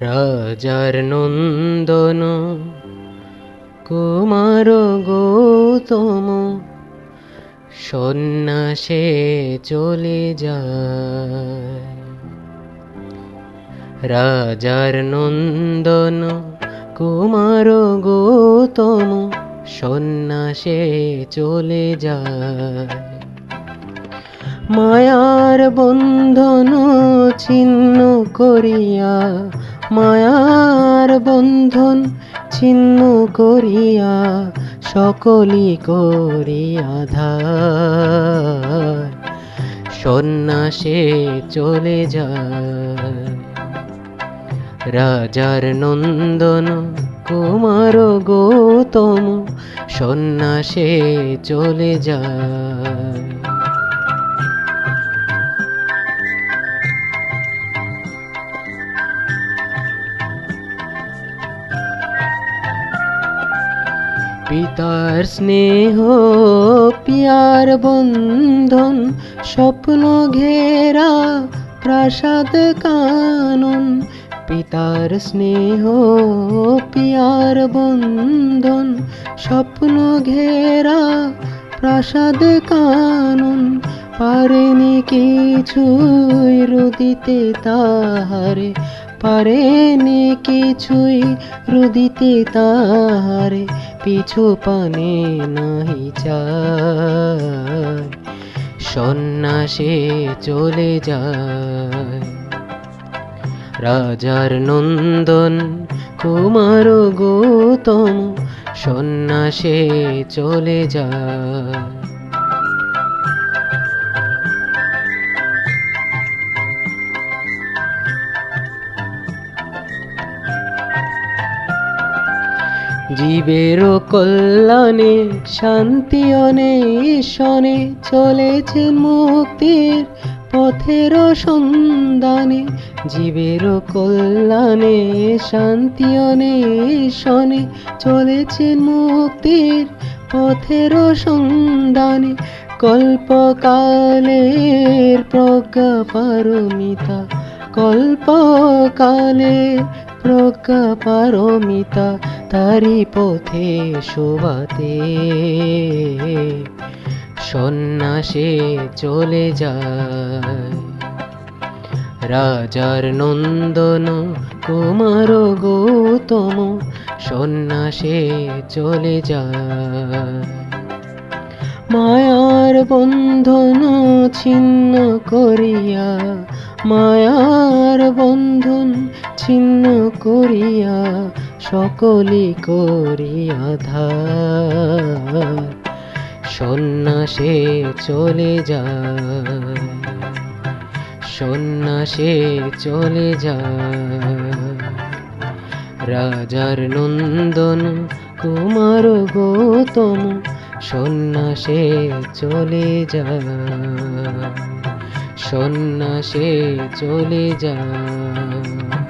রাজার নন্দন কুমার গৌতম সন্ন্যাসে চলে যায়। রাজার নন্দন কুমার গৌতম সন্ন্যাসে চলে যায়। মায়ার বন্ধন ছিন্ন করিয়া, মায়ার বন্ধন ছিন্ন করিয়া সকলি করিয়া ধার। সন্ন্যাসে চলে যায়। রাজার নন্দন, কুমার গৌতম সন্ন্যাসে চলে যায়। পিতার স্নেহ, পিয়ার বন্ধন, স্বপ্ন ঘেরা প্রাসাদ কানন। পিতার স্নেহ, পিয়ার বন্ধন, স্বপ্ন ঘেরা প্রাসাদ কানন। পারেনি কিছুই রুদিতে তাহারে, পারেনি কিছুই রুদিতে তাহারে, পিছু পানে নাহি চায়, সন্ন্যাসে চলে যায়। রাজার নন্দন, কুমার গৌতম সন্ন্যাসে চলে যায়। জীবের কল্যাণে শান্তি অনেশনে চলেছেন মুক্তির পথের সন্ধানে। জীবের কল্যাণে শান্তি অনেশনে চলেছেন মুক্তির পথের সন্ধানে। কল্পকালের প্রজ্ঞা পারমিতা কল্পকালে প্রজ্ঞা পারমিতা তারি পথে শোভাতে। সন্ন্যাসে চলে যায়। রাজার নন্দন কুমার গৌতম সন্ন্যাসে চলে যায়। মায়ার বন্ধন ছিন্ন করিয়া বন্ধন ছিন্ন করিয়া সকলে করিয়া ধার। সন্ন্যাসে চলে যায়, সন্ন্যাসে চলে যায়। রাজার নন্দন কুমার গৌতম, সন্ন্যাসে চলে যায়, সন্ন্যাসে চলে যায়।